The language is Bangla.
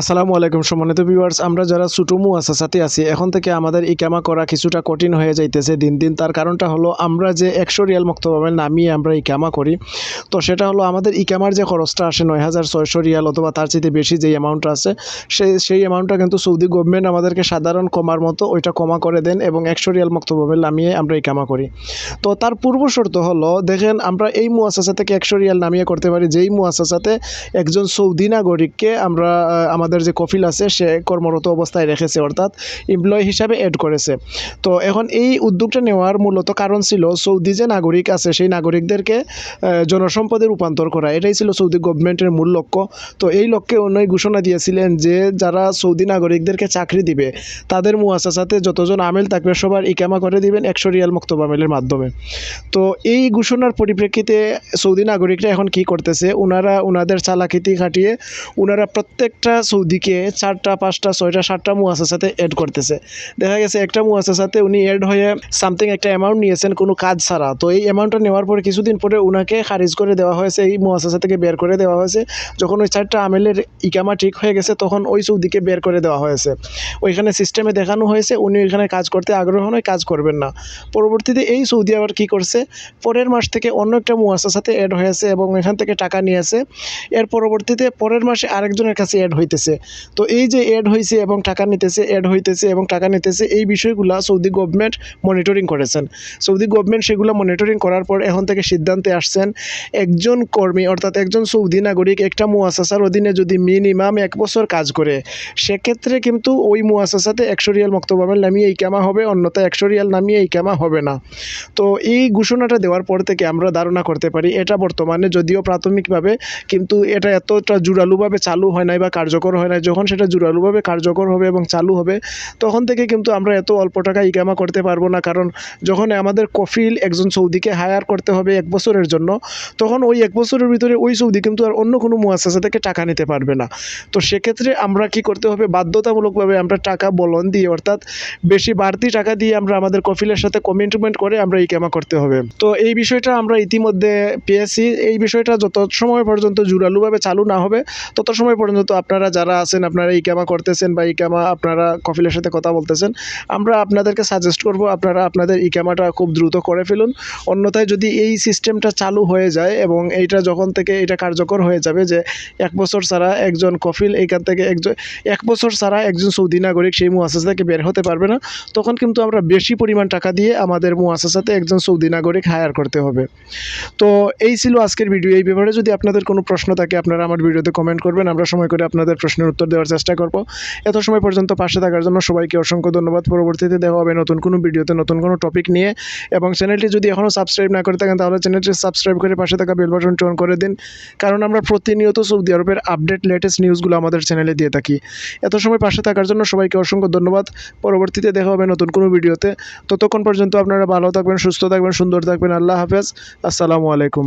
আসসালামু আলাইকুম সম্মানিত ভিউয়ার্স আমরা যারা সুটুমু আসা সাথে আছি, এখন থেকে আমাদের ইকামা করা কিছুটা কঠিন হয়ে যাইতেছে দিন দিন। তার কারণটা হলো, আমরা যে একশো রিয়াল মুক্তভাবে নামিয়ে আমরা ইকামা করি, তো সেটা হলো আমাদের ইকামার যে খরচটা আসে নয় হাজার ছয়শো রিয়াল অথবা তার চেয়ে বেশি যে অ্যামাউন্টটা আছে সেই সেই অ্যামাউন্টটা কিন্তু সৌদি গভর্নমেন্ট আমাদেরকে সাধারণ কমার মতো ওইটা কমা করে দেন এবং একশো রিয়াল মুক্তভাবে নামিয়ে আমরা ইকামা করি। তো তার পূর্ব শর্ত হলো, দেখেন আমরা এই মুয়াসাসা থেকে একশো রিয়াল নামিয়ে করতে পারি, যেই মুয়াসাসাতে একজন সৌদি নাগরিককে আমরা আমাদের যে কফিল আছে, সে কর্মরত অবস্থায় রেখেছে, অর্থাৎ এমপ্লয় হিসাবে অ্যাড করেছে। তো এখন এই উদ্যোগটা নেওয়ার মূলত কারণ ছিল সৌদি যে নাগরিক আছে, সেই নাগরিকদেরকে জনসম্পদে রূপান্তর করা। এটাই ছিল সৌদি গভর্নমেন্টের মূল লক্ষ্য। তো এই লক্ষ্যে উনি ঘোষণা দিয়েছিলেন যে, যারা সৌদি নাগরিকদেরকে চাকরি দিবে, তাদের মুয়াসাসাতে যতজন আমেল থাকবে, সবার ইকামা করে দিবেন একশো রিয়াল মুক্তব আমেলের মাধ্যমে। তো এই ঘোষণার পরিপ্রেক্ষিতে সৌদি নাগরিকরা এখন কি করতেছে ওনারা ওনাদের চালাকিতি খাটিয়ে ওনারা প্রত্যেকটা সৌদিকে চারটা, পাঁচটা, ছয়টা, সাতটা মুয়াসাসাতে অ্যাড করতেছে। দেখা গেছে একটা মুয়াসাসাতে উনি অ্যাড হয়ে সামথিং একটা অ্যামাউন্ট নিয়েছেন কোনো কাজ ছাড়া। তো এই অ্যামাউন্টটা নেওয়ার পরে কিছুদিন পরে উনাকে খারিজ করে দেওয়া হয়েছে, এই মুয়াসাসা থেকে বের করে দেওয়া হয়েছে। যখন ওই চারটা আমেলের ইকামা ঠিক হয়ে গেছে, তখন ওই সৌদিকে বের করে দেওয়া হয়েছে। ওইখানে সিস্টেমে দেখানো হয়েছে, উনি ওইখানে কাজ করতে আগ্রহ নয়, কাজ করবেন না। পরবর্তীতে এই সৌদি আবার কী করছে, পরের মাস থেকে অন্য একটা মুয়াসাসাতে অ্যাড হয়েছে এবং এখান থেকে টাকা নিয়েছে। এর পরবর্তীতে পরের মাসে আরেকজনের কাছে অ্যাড হইতেছে। তো এই যে অ্যাড হয়েছে এবং টাকা নিতেছে অ্যাড হইতেছে এবং টাকা নিতেছে, এই বিষয়গুলো সৌদি গভর্নমেন্ট মনিটরিং করেছেন। সৌদি গভর্নমেন্ট সেগুলো মনিটরিং করার পর এখন থেকে সিদ্ধান্তে আসছেন, একজন কর্মী অর্থাৎ একজন সৌদি নাগরিক একটা মুয়াসাসার অধীনে যদি মিনিমাম এক বছর কাজ করে, সেক্ষেত্রে কিন্তু ওই মুয়াসাসাতে একশো রিয়াল মক্তবামেল নামিয়ে এই ক্যামা হবে অন্যথা একশো রিয়াল নামিয়ে এই ক্যামা হবে না। তো এই ঘোষণাটা দেওয়ার পর থেকে আমরা ধারণা করতে পারি, এটা বর্তমানে যদিও প্রাথমিকভাবে কিন্তু এটা এতটা জোরালোভাবে চালু হয় নাই বা কার্যকর হয় নাই। যখন সেটা জোরালোভাবে কার্যকর হবে এবং চালু হবে, তখন থেকে কিন্তু আমরা এত অল্প টাকা ইকামা করতে পারব না। কারণ যখন আমাদের কফিল একজন সৌদিকে হায়ার করতে হবে এক বছরের জন্য, তখন ওই এক বছরের ভিতরে ওই সৌদি কিন্তু আর অন্য কোনো মুয়াসাসা থেকে টাকা নিতে পারবে না। তো সেক্ষেত্রে আমরা কি করতে হবে? বাধ্যতামূলকভাবে আমরা টাকা বলন দিয়ে, অর্থাৎ বেশি বাড়তি টাকা দিয়ে আমরা আমাদের কফিলের সাথে কমিটমেন্ট করে আমরা ইকামা করতে হবে। তো এই বিষয়টা আমরা ইতিমধ্যে পেয়েছি। এই বিষয়টা যত সময় পর্যন্ত জোরালোভাবে চালু না হবে, তত সময় পর্যন্ত আপনারা যারা আছেন, আপনারা ইকামা করতেছেন বা ইকামা আপনারা কফিলের সাথে কথা বলতেছেন, আমরা আপনাদেরকে সাজেস্ট করব আপনারা আপনাদের ইকামাটা খুব দ্রুত করে ফেলুন। অন্যথায় যদি এই সিস্টেমটা চালু হয়ে যায় এবং এইটা যখন থেকে এটা কার্যকর হয়ে যাবে যে এক বছর ছাড়া একজন কফিল এইখান থেকে একজন, এক বছর ছাড়া একজন সৌদি নাগরিক সেই মুয়াসাসা থেকে বের হতে পারবে না, তখন কিন্তু আমরা বেশি পরিমাণ টাকা দিয়ে আমাদের মুয়াসাসাতে একজন সৌদি নাগরিক হায়ার করতে হবে। তো এই ছিল আজকের ভিডিও এই ব্যাপারে যদি আপনাদের কোনো প্রশ্ন থাকে, আপনারা আমার ভিডিওতে কমেন্ট করবেন। আমরা সময় করে আপনাদের প্রশ্নের উত্তর দেওয়ার চেষ্টা করব। এত সময় পর্যন্ত পাশে থাকার জন্য সবাইকে অসংখ্য ধন্যবাদ। পরবর্তীতে দেখা হবে নতুন কোনো ভিডিওতে, নতুন কোনো টপিক নিয়ে। এবং চ্যানেলটি যদি এখনও সাবস্ক্রাইব না করে থাকেন, তাহলে চ্যানেলটি সাবস্ক্রাইব করে পাশে থাকা বেল বাটনটি অন করে দিন। কারণ আমরা প্রতিনিয়ত সৌদি আরবের আপডেট লেটেস্ট নিউজগুলো আমাদের চ্যানেলে দিয়ে থাকি। এত সময় পাশে থাকার জন্য সবাইকে অসংখ্য ধন্যবাদ। পরবর্তীতে দেখা হবে নতুন কোনো ভিডিওতে। ততক্ষণ পর্যন্ত আপনারা ভালো থাকবেন, সুস্থ থাকবেন, সুন্দর থাকবেন। আল্লাহ হাফেজ। আসসালামু আলাইকুম।